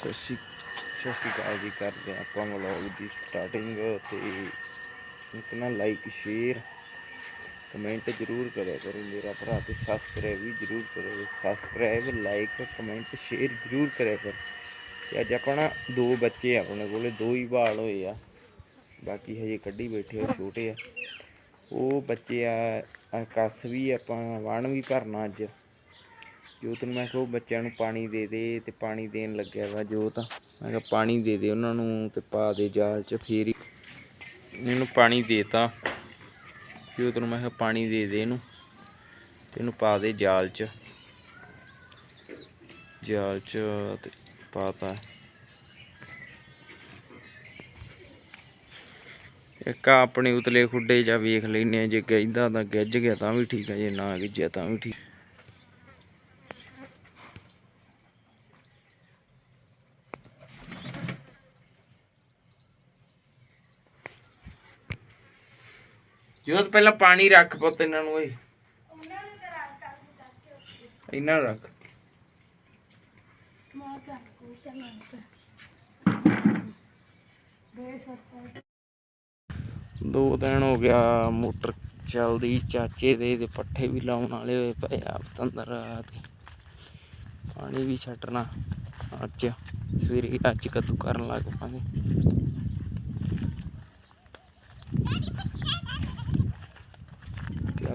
ਸਤਿ ਸ਼੍ਰੀ ਸਤਿ ਸ਼੍ਰੀ ਅਕਾਲ ਜੀ, ਕਰਦੇ ਹਾਂ ਆਪਾਂ ਵਲੌਗ ਦੀ ਸਟਾਰਟਿੰਗ ਤੇ ਇੱਕ ਨਾ ਲਾਈਕ ਸ਼ੇਅਰ ਕਮੈਂਟ ਜ਼ਰੂਰ ਕਰਿਆ ਕਰੋ। ਮੇਰਾ ਭਰਾ ਤੇ ਸਬਸਕ੍ਰਾਈਬ ਵੀ ਜ਼ਰੂਰ ਕਰੋ ਸਬਸਕ੍ਰਾਈਬ ਲਾਈਕ ਕਮੈਂਟ ਸ਼ੇਅਰ ਜ਼ਰੂਰ ਕਰਿਆ ਕਰੋ। ਤੇ ਅੱਜ ਆਪਾਂ ਨਾ ਦੋ ਬੱਚੇ ਆਪਣੇ ਕੋਲੇ ਦੋ ਹੀ ਬਾਲ ਹੋਏ ਆ। ਬਾਕੀ ਹਜੇ ਕੱਢੀ ਬੈਠੇ ਆ, ਛੋਟੇ ਆ। ਉਹ ਬੱਚੇ ਆ ਆ ਕੱਸ ਵੀ ਆਪਾਂ, ਵਣ ਵੀ ਭਰਨਾ ਅੱਜ। ਜੋਤ ਨੂੰ ਮੈਂ ਕਿਹਾ ਉਹ ਬੱਚਿਆਂ ਨੂੰ ਪਾਣੀ ਦੇ ਦੇ ਤੇ ਪਾਣੀ ਦੇਣ ਲੱਗਿਆ ਵਾ ਜੋਤ। ਮੈਂ ਕਿਹਾ ਪਾਣੀ ਦੇ ਦੇ ਉਹਨਾਂ ਨੂੰ ਤੇ ਪਾ ਦੇ ਜਾਲ 'ਚ ਫੇਰ ਹੀ ਇਹਨੂੰ ਪਾਣੀ ਦੇਤਾ। ਜੋਤ ਨੂੰ ਮੈਂ ਕਿਹਾ ਪਾਣੀ ਦੇ ਦੇ ਇਹਨੂੰ। ਤੇ ਇਹਨੂੰ ਪਾ ਦੇ ਜਾਲ 'ਚ। ਜਾਲ 'ਚ ਤੇ ਪਾਤਾ। ਇੱਕ ਆਪਣੇ ਉਤਲੇ ਖੁੱਡੇ ਜਾਂ ਵੇਖ ਲੈਨੇ ਆ ਜੇ ਕਹਿੰਦਾ ਤਾਂ ਗਿੱਜ ਗਿਆ ਤਾਂ ਵੀ ਠੀਕ ਆ, ਜੇ ਨਾ ਗਿੱਜਿਆ ਤਾਂ ਵੀ ਠੀਕ। ਜੋਤ ਪਹਿਲਾਂ ਪਾਣੀ ਰੱਖ ਪੁੱਤ ਇਹਨਾਂ ਨੂੰ ਓਏ। ਇਹਨਾਂ ਨੂੰ ਰੱਖ। ਦੋ ਦਿਨ ਹੋ ਗਿਆ ਮੋਟਰ ਚੱਲਦੀ ਚਾਚੇ ਦੇ ਤੇ ਪੱਠੇ ਵੀ ਲਾਉਣ ਵਾਲੇ ਹੋਏ ਪਏ ਆ ਪਤੰਦਰ ਤੇ ਪਾਣੀ ਵੀ ਛੱਡਣਾ ਅੱਜ। ਸਵੇਰੇ ਅੱਜ ਕੱਦੂ ਕਰਨ ਲੱਗ ਪਾਂਗੇ।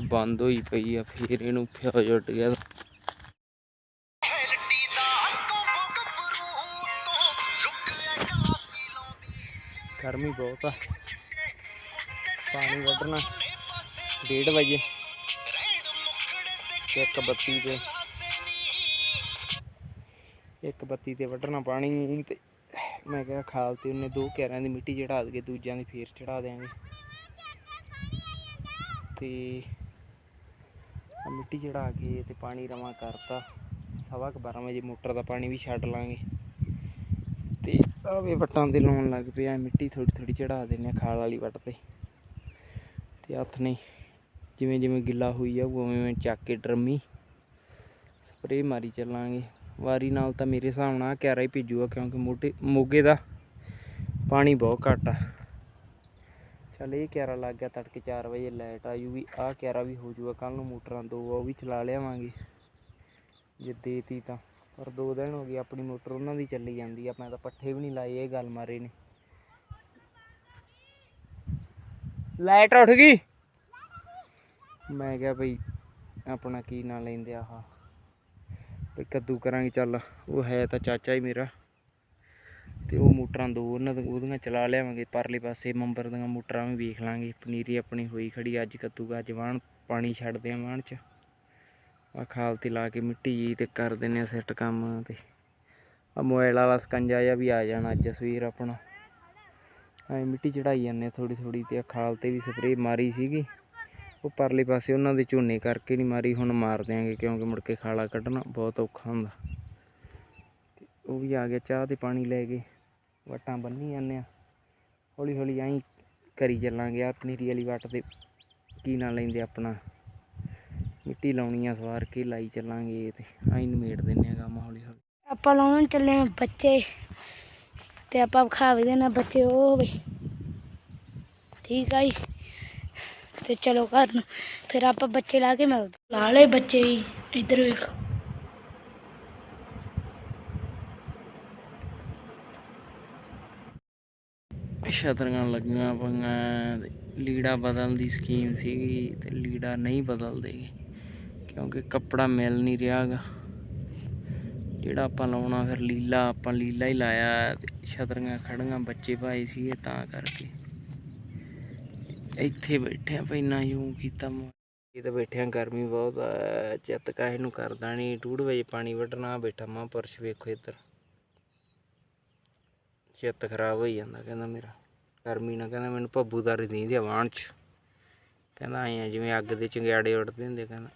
ਬੰਦ ਹੋਈ ਪਈ ਆ ਫੇਰ ਇਹਨੂੰ ਫਿਓ ਜੁੱਟ ਗਿਆ। ਗਰਮੀ ਬਹੁਤ ਆ। ਪਾਣੀ ਵੱਢਣਾ। 1:30 ਵਜੇ। ਤੇ ਇੱਕ ਬੱਤੀ ਤੇ। ਇੱਕ ਬੱਤੀ ਤੇ ਵੱਢਣਾ ਪਾਣੀ ਤੇ ਮੈਂ ਕਿਹਾ ਖਾਲ ਤੇ ਉਹਨੇ ਦੋ ਕਿਆਰਿਆਂ ਦੀ ਮਿੱਟੀ ਚੜਾ ਦਈਏ ਦੂਜਿਆਂ ਦੀ ਫੇਰ ਚੜਾ ਦਿਆਂਗੇ। ਤੇ ਮਿੱਟੀ ਚੜਾ ਕੇ ਤੇ ਪਾਣੀ ਰਵਾ ਕਰਤਾ। ਸਵਾ ਕੁ 12 ਵਜੇ ਮੋਟਰ ਦਾ ਪਾਣੀ ਵੀ ਛੱਡ ਲਾਂਗੇ। ਤੇ ਆਵੇ ਵਟਾਂ ਤੇ ਲਾਉਣ ਲੱਗ ਪਿਆ, ਮਿੱਟੀ ਥੋੜੀ ਥੋੜੀ ਚੜਾ ਦਿੰਨੇ ਆ ਖਾਲ ਵਾਲੀ ਵੱਟ ਤੇ। ਤੇ ਹੱਥ ਨੇ ਜਿਵੇਂ ਜਿਵੇਂ ਗਿੱਲਾ ਹੋਈ ਆ ਉਵੇਂ ਉਵੇਂ ਚੱਕ ਕੇ ਡਰਮੀ। ਸਪਰੇਅ ਮਾਰੀ ਚੱਲਾਂਗੇ। ਵਾਰੀ ਨਾਲ ਤਾਂ ਮੇਰੇ ਹਿਸਾਬ ਨਾਲ ਕਿਆਰਾ ਹੀ ਭੇਜੂਗਾ ਕਿਉਂਕਿ ਮੋਢੇ ਮੋਗੇ ਦਾ ਪਾਣੀ ਬਹੁਤ ਘੱਟ ਆ। ਚੱਲ ਇਹ ਕਿਆਰਾ ਲੱਗ ਗਿਆ ਤੜਕੇ 4 ਵਜੇ ਲਾਈਟ ਆ ਜੂਗੀ। ਆਹ ਕਿਆਰਾ ਵੀ ਹੋ ਜੂਗਾ ਕੱਲ ਨੂੰ ਮੋਟਰਾਂ ਦੋ ਆ, ਉਹ ਵੀ ਚਲਾ ਲਿਆਵਾਂਗੇ। ਜੇ ਦੇਤੀ ਤਾਂ। ਪਰ ਦੋ ਦਿਨ ਹੋ ਗਏ, ਆਪਣੀ ਮੋਟਰ ਉਹਨਾਂ ਦੀ ਚੱਲੀ ਜਾਂਦੀ ਆ ਮੈਂ ਤਾਂ ਪੱਠੇ ਵੀ ਨਹੀਂ ਲਾਏ, ਇਹ ਗੱਲ ਮਾਰੇ ਨੇ। ਲਾਈਟ ਉੱਠ ਗਈ। ਮੈਂ ਕਿਹਾ ਭਈ ਆਪਣਾ ਕੀ ਨਾਂ ਲੈਂਦੇ ਆ ਆਹ? ਭਈ ਕੱਦੂ ਕਰਾਂਗੇ ਚੱਲ, ਉਹ ਹੈ ਤਾਂ ਚਾਚਾ ਹੀ ਮੇਰਾ। ਤੇ ਉਹ ਮੋਟਰਾਂ ਦੋ ਉਹਨਾਂ ਦੀਆਂ ਉਹਦੀਆਂ ਚਲਾ ਲਿਆਵਾਂਗੇ, ਪਰਲੇ ਪਾਸੇ ਮੰਬਰ ਦੀਆਂ ਮੋਟਰਾਂ ਵੀ ਵੇਖ ਲਾਂਗੇ, ਪਨੀਰੀ ਆਪਣੀ ਹੋਈ ਖੜੀ, ਅੱਜ ਕੱਦੂਗਾ ਜਵਾਨ ਪਾਣੀ ਛੱਡਦੇ ਆ ਵਾਣ ਚ। ਆ ਖਾਲ ਤੇ ਲਾ ਕੇ ਮਿੱਟੀ ਜੀ ਤੇ ਕਰ ਦਿੰਨੇ ਆ ਸੈੱਟ ਕੰਮ ਤੇ। ਆ ਮੋਬਾਈਲ ਵਾਲਾ ਸਕੰਜਾ ਜਿਹਾ ਵੀ ਆ ਜਾਣਾ ਅੱਜ ਸਵੇਰ ਆਪਣਾ। ਐ ਮਿੱਟੀ ਚੜਾਈ ਜਾਂਦੇ ਥੋੜੀ ਥੋੜੀ ਤੇ ਆਹ ਖਾਲ ਤੇ ਵੀ ਸਪਰੇਅ ਮਾਰੀ ਸੀਗੀ। ਉਹ ਪਰਲੇ ਪਾਸੇ ਉਹਨਾਂ ਦੇ ਝੋਨੇ ਕਰਕੇ ਨਹੀਂ ਮਾਰੀ, ਹੁਣ ਮਾਰ ਦਿਆਂਗੇ ਕਿਉਂਕਿ ਮੁੜ ਕੇ ਖਾਲਾ ਕੱਢਣਾ ਬਹੁਤ ਔਖਾ ਹੁੰਦਾ। ਤੇ ਉਹ ਵੀ ਆ ਗਿਆ ਚਾਹ ਤੇ ਪਾਣੀ ਲੈ ਕੇ। ਵਟਾਂ ਬੰਨੀ ਜਾਂਦੇ ਆ। ਹੌਲੀ ਹੌਲੀ ਐਂ ਕਰੀ ਚੱਲਾਂਗੇ ਆ ਪਨੀਰੀ ਵਾਲੀ ਵੱਟ ਤੇ। ਕੀ ਨਾ ਲੈਂਦੇ ਆਪਣਾ। ਮਿੱਟੀ ਲਾਉਣੀ ਆ ਸਵਾਰ ਕੇ ਲਾਈ ਚੱਲਾਂਗੇ ਤੇ ਐਂ ਨਿਮੇੜ ਦਿੰਨੇ ਆ ਕੰਮ ਹੌਲੀ ਹੌਲੀ। ਆਪਾਂ ਲਾਉਣ ਚੱਲੇ ਆ ਬੱਚੇ ਤੇ ਆਪਾਂ ਵਿਖਾ ਵੀ ਦੇਣਾ ਬੱਚੇ ਉਹ ਹੋਵੇ ਠੀਕ ਆ ਜੀ। ਤੇ ਚਲੋ ਘਰ ਨੂੰ। ਫਿਰ ਆਪਾਂ ਬੱਚੇ ਲਾ ਕੇ ਮਿਲਦੇ ਲਾ ਲਏ ਬੱਚੇ ਹੀ ਇੱਧਰ ਵੇਖ। ਛਤਰੀਆਂ ਲੱਗੀਆਂ ਪਈਆਂ ਲੀੜਾ ਬਦਲਣ ਦੀ ਸਕੀਮ ਸੀਗੀ ਤੇ ਲੀੜਾ ਨਹੀਂ ਬਦਲਦੇ ਗੇ, ਕਿਉਂਕਿ ਕੱਪੜਾ ਮਿਲ ਨਹੀਂ ਰਿਹਾਗਾ। ਜਿਹੜਾ ਆਪਾਂ ਲਾਉਣਾ ਫਿਰ ਲੀਲਾ, ਆਪਾਂ ਲੀਲਾ ਹੀ ਲਾਇਆ, ਤੇ ਛਤਰੀਆਂ ਖੜੀਆਂ ਬੱਚੇ ਭਾਈ ਸੀਗੇ ਤਾਂ ਕਰਕੇ। ਇੱਥੇ ਬੈਠੇ ਆ ਪਹਿਲਾਂ ਯੂੰ ਕੀਤਾ ਇਹ ਤਾਂ ਬੈਠਿਆਂ ਗਰਮੀ ਬਹੁਤ ਆ, ਚਿੱਤ ਕਾਹੇ ਨੂੰ ਕਰਦਾ ਨਹੀਂ ਡੂਢ ਵਜੇ ਪਾਣੀ ਵੱਢਣਾ, ਬੈਠਾ ਮਾਂ ਪਰਸ਼ ਵੇਖੋ ਇੱਧਰ। ਚਿੱਤ ਖਰਾਬ ਹੋਈ ਜਾਂਦਾ, ਕਹਿੰਦਾ ਮੇਰਾ। ਗਰਮੀ ਨਾਲ ਕਹਿੰਦਾ ਮੈਨੂੰ ਭੱਬੂਦਾਰੀ ਦੀ ਵਾਣ ਚ। ਕਹਿੰਦਾ ਆਏ ਆ, ਜਿਵੇਂ ਅੱਗ ਦੇ ਚੰਗਿਆੜੇ ਉੱਡਦੇ ਹੁੰਦੇ ਕਹਿੰਦਾ।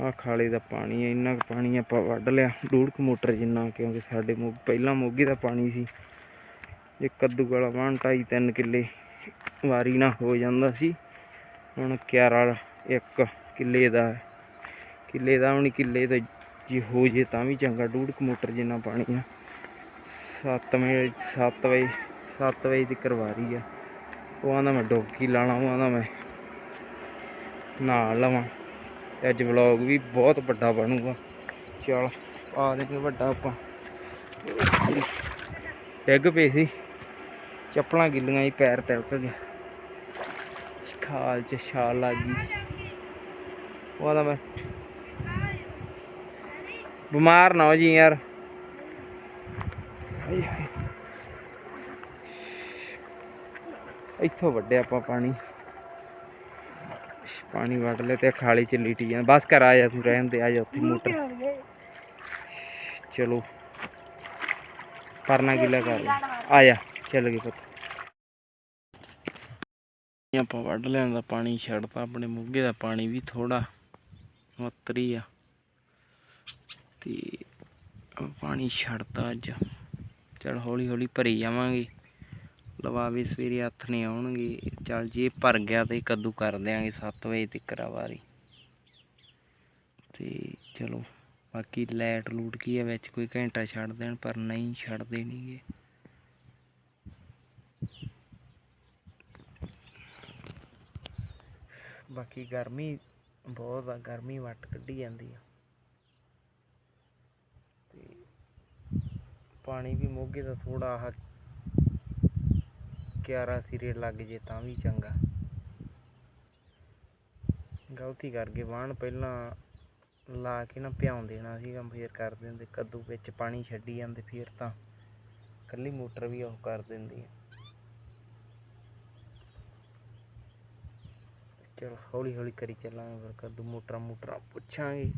ਆ ਖਾਲੇ ਦਾ ਪਾਣੀ ਹੈ ਇੰਨਾ ਕੁ ਪਾਣੀ ਆਪਾਂ ਵੱਢ ਲਿਆ। ਡੂਢ ਕੁ ਮੋਟਰ ਜਿੰਨਾ, ਕਿਉਂਕਿ ਸਾਡੇ ਮੋ, ਪਹਿਲਾਂ ਮੋਗੀ ਦਾ ਪਾਣੀ ਸੀ। ਜੇ ਕੱਦੂ ਵਾਲਾ ਵਾਣ ਢਾਈ ਤਿੰਨ ਕਿੱਲੇ ਵਾਰੀ ਨਾ ਹੋ ਜਾਂਦਾ ਸੀ। ਹੁਣ ਕਿਆਰਾ ਇੱਕ ਕਿੱਲੇ ਦਾ ਕਿੱਲੇ ਦਾ ਵੀ ਨਹੀਂ ਕਿੱਲੇ ਤੋਂ ਜੇ ਹੋ ਜੇ ਤਾਂ ਵੀ ਚੰਗਾ, ਡੂਢ ਕਮੋਟਰ ਜਿੰਨਾ ਪਾਣੀ ਆ। 7 ਵਜੇ 7 ਵਜੇ 7 ਵਜੇ ਦੀ ਕਰਵਾਰੀ ਆ। ਉਹ ਆਂਦਾ ਮੈਂ ਡੁਬਕੀ ਲਾਣਾ, ਉਹ ਆਂਦਾ ਮੈਂ ਨਾਲ ਲਵਾਂ। ਤੇ ਅੱਜ ਵਲੌਗ ਵੀ ਬਹੁਤ ਵੱਡਾ ਬਣੂਗਾ। ਚਲ, ਆ ਦੇਂਗੇ ਵੱਡਾ ਆਪਾਂ। ਡਿੱਗ ਪਏ ਸੀ। ਚੱਪਲਾਂ ਗਿੱਲੀਆਂ ਹੀ ਪੈਰ ਤਿਲਕ ਗਿਆ ਖਾਲ ਚ ਛਾਲ ਲੱਗ ਗਈ। ਉਹਦਾ ਮੈਂ ਬਿਮਾਰ ਨਾ ਹੋ ਜੀ ਯਾਰ। ਇੱਥੋਂ ਵੱਡੇ ਆਪਾਂ ਪਾਣੀ। ਪਾਣੀ ਵੱਢ ਲਿਆ ਤੇ ਖਾਲੀ ਚ ਲੀਟੀ ਜਾਂ ਬਸ ਕਰ ਆ ਜਾ ਤੂੰ, ਰਹਿਣ ਦੇ, ਆ ਜਾ ਉੱਥੇ ਮੋਟਰ। ਚਲੋ। ਪਰਨਾ ਗਿੱਲਾ ਕਰ ਆ ਜਾ, ਚੱਲ ਗਏ ਪੁੱਤ। ਆਪਾਂ ਵੱਢ ਲੈਣ ਦਾ ਪਾਣੀ, ਛੱਡਤਾ ਆਪਣੇ ਮੁੱਗੇ ਦਾ ਪਾਣੀ ਵੀ ਥੋੜਾ ਮਤਰੀ ਆ। ਤੇ ਪਾਣੀ ਛੱਡਤਾ ਅੱਜ। ਚਲ ਹੌਲੀ ਹੌਲੀ ਭਰੀ ਜਾਵਾਂਗੇ। ਲਵਾਵੇ ਸਵੇਰੇ ਹੱਥ ਨਹੀਂ ਆਉਣਗੇ। ਚਲ ਜੇ ਭਰ ਗਿਆ ਤੇ ਕੱਦੂ ਕਰ ਦਿਆਂਗੇ 7 ਵਜੇ ਤੱਕ ਆ ਵਾਰੀ। ਤੇ ਚਲੋ, ਬਾਕੀ ਲਾਈਟ ਲੂਟ ਕੀ ਹੈ ਵਿੱਚ ਕੋਈ ਘੰਟਾ ਛੱਡ ਦੇਣ, ਪਰ ਨਹੀਂ ਛੱਡਦੇ ਨਹੀਂਗੇ ਬਾਕੀ ਗਰਮੀ ਬਹੁਤ ਆ, ਗਰਮੀ ਵੱਟ ਕੱਢੀ ਜਾਂਦੀ ਆ ਤੇ ਪਾਣੀ ਵੀ ਮੋਗੇ ਦਾ ਥੋੜਾ ਆਹ 11 ਸਿਰੇ ਲੱਗ ਜੇ ਤਾਂ ਵੀ ਚੰਗਾ। ਗਲਤੀ ਕਰ ਗਏ ਵਾਹਣ ਪਹਿਲਾਂ ਲਾ ਕੇ ਨਾ ਭਿਆਉਂ ਦੇਣਾ ਸੀਗਾ, ਫੇਰ ਕਰ ਦਿੰਦੇ, ਕੱਦੂ ਵਿੱਚ ਪਾਣੀ ਛੱਡੀ ਜਾਂਦੇ, ਫੇਰ ਤਾਂ ਕੱਲੀ ਮੋਟਰ ਵੀ ਉਹ ਕਰ ਦਿੰਦੀ ਹੈ ਚਲੋ ਹੌਲੀ ਹੌਲੀ ਕਰੀ ਚੱਲਾਂਗੇ, ਫਿਰ ਕੱਦੂ ਮੋਟਰਾਂ ਮੋਟਰਾਂ ਪੁੱਛਾਂਗੇ।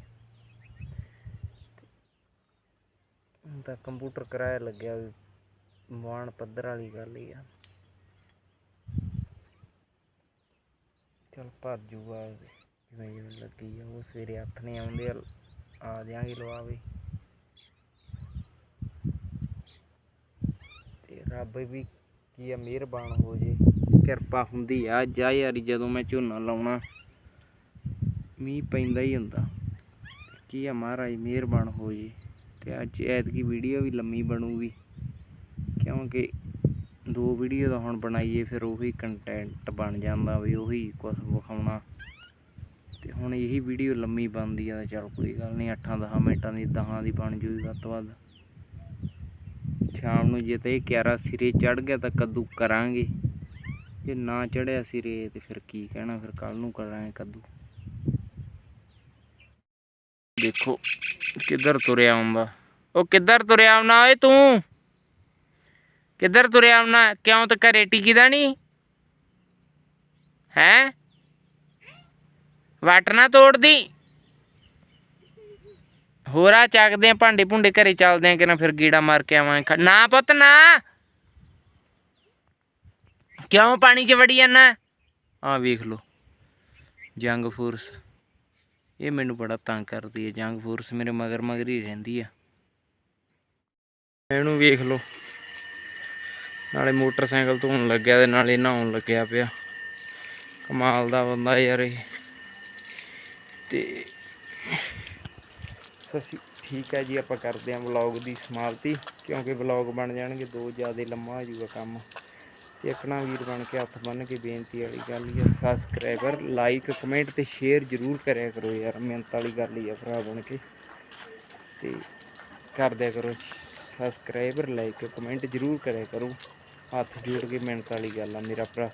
ਤਾਂ ਕੰਪਿਊਟਰ ਕਿਰਾਇਆ ਲੱਗਿਆ ਵੀ ਵਾਣ ਪੱਧਰ ਵਾਲੀ ਗੱਲ ਹੀ ਆ। ਚਲ ਭਰ ਜੂਗਾ ਜਿਵੇਂ ਜਿਵੇਂ ਲੱਗੀ ਆ, ਉਹ ਸਵੇਰੇ ਹੱਥ ਆਉਂਦੇ ਆ ਆ ਦਿਆਂਗੇ ਲਵਾਵੇ ਤੇ ਰੱਬ ਵੀ ਕੀ ਆ, ਮਿਹਰਬਾਨ ਹੋ ਜੇ। ਕਿਰਪਾ ਹੁੰਦੀ ਆ, ਜਾ ਯਾਰੀ ਜਦੋਂ ਮੈਂ ਝੋਨਾ ਲਾਉਣਾ, ਮੀਂਹ ਪੈਂਦਾ ਹੀ ਹੁੰਦਾ। ਕੀ ਆ ਮਹਾਰਾਜ, ਮਿਹਰਬਾਨ ਹੋ ਜੇ। ਤੇ ਅੱਜ ਐਤਕੀ ਵੀਡੀਓ ਵੀ ਲੰਮੀ ਬਣੂਗੀ। ਕਿਉਂਕਿ ਦੋ ਵੀਡੀਓ ਦਾ ਹੁਣ ਬਣਾਈਏ, ਫਿਰ ਉਹੀ ਕੰਟੈਂਟ ਬਣ ਜਾਂਦਾ ਵੀ ਉਹੀ ਕੁਝ ਵਿਖਾਉਣਾ। ਤੇ ਹੁਣ ਇਹੀ ਵੀਡੀਓ ਲੰਮੀ ਬਣਦੀ ਆ, ਚਲ ਕੋਈ ਗੱਲ ਨਹੀਂ 8-10 ਮਿੰਟਾਂ ਦੀ 10 ਦੀ ਬਣ ਜੂਗੀ ਵੱਧ ਤੋਂ ਵੱਧ। ਸ਼ਾਮ ਨੂੰ ਜੇ ਤੇ 11 ਸਿਰੇ ਚੜ ਗਿਆ ਤਾਂ ਕੱਦੂ ਕਰਾਂਗੇ। ਜੇ ਨਾ ਚੜਿਆ ਸਿਰੇ ਤੇ ਫਿਰ ਕੀ ਕਹਿਣਾ, ਫਿਰ ਕੱਲ ਨੂੰ ਕਰਾਂਗੇ ਕੱਦੂ। ਦੇਖੋ ਕਿੱਧਰ ਤੁਰਿਆ ਆਉਂਦਾ ਉਹ ਕਿੱਧਰ ਤੁਰਿਆ ਆਉਣਾ ਓਏ ਤੂੰ? ਕਿੱਧਰ ਤੁਰਿਆ ਆਉਣਾ? ਕਿਉਂ ਤੇ ਘਰੇ ਟਿਕੀ ਦਾ ਨਹੀਂ ਹੈ? ਵਾਟ ਨਾ ਤੋੜਦੀ। ਹੋਰਾ ਚੱਕਦੇ ਆ, ਭਾਂਡੇ ਭੁੰਡੇ ਘਰੇ ਚੱਲਦੇ ਆ ਕਿ ਨਾ ਫਿਰ ਗੀੜਾ ਮਾਰ ਕੇ ਆਵਾਂ ਨਾ ਪੁੱਤ, ਨਾ! ਕਿਉਂ ਪਾਣੀ 'ਚ ਵੜੀ ਜਾਂਦਾ? ਆ ਵੇਖ ਲਓ। ਜੰਗ ਫੋਰਸ। ਇਹ ਮੈਨੂੰ ਬੜਾ ਤੰਗ ਕਰਦੀ ਹੈ। ਜੰਗ ਫੋਰਸ ਮੇਰੇ ਮਗਰ ਮਗਰ ਹੀ ਰਹਿੰਦੀ ਆ। ਇਹਨੂੰ ਵੇਖ ਲਓ। ਨਾਲੇ ਮੋਟਰਸਾਈਕਲ ਧੋਣ ਲੱਗਿਆ ਤੇ ਨਾਲੇ ਨਹਾਉਣ ਲੱਗਿਆ ਪਿਆ। ਕਮਾਲ ਦਾ ਬੰਦਾ ਯਾਰ ਇਹ। ਤੇ ਸਸੀ ਠੀਕ ਹੈ ਜੀ, ਆਪਾਂ ਕਰਦੇ ਹਾਂ ਵਲੌਗ ਦੀ ਸਮਾਪਤੀ, ਕਿਉਂਕਿ ਵਲੌਗ ਬਣ ਜਾਣਗੇ, ਦੋ ਜ਼ਿਆਦਾ ਲੰਮਾ ਹੋ ਜਾਊਗਾ ਕੰਮ। ਤੇ ਆਪਣਾ ਵੀਰ ਬਣ ਕੇ ਹੱਥ ਬੰਨ ਕੇ ਬੇਨਤੀ ਵਾਲੀ ਗੱਲ ਹੀ ਆ ਸਬਸਕ੍ਰਾਈਬਰ ਲਾਈਕ ਕਮੈਂਟ ਤੇ ਸ਼ੇਅਰ ਜ਼ਰੂਰ ਕਰਿਆ ਕਰੋ ਯਾਰ, ਮਿਹਨਤ ਵਾਲੀ ਗੱਲ ਹੀ ਆ ਭਰਾ ਬਣ ਕੇ। ਤੇ ਕਰ ਦਿਆ ਕਰੋ। ਸਬਸਕ੍ਰਾਈਬਰ ਲਾਈਕ ਕਮੈਂਟ ਜ਼ਰੂਰ ਕਰਿਆ ਕਰੋ। ਹੱਥ ਜੋੜ ਕੇ ਮਿਹਨਤ ਵਾਲੀ ਗੱਲ ਆ, ਮੇਰਾ ਭਰਾ।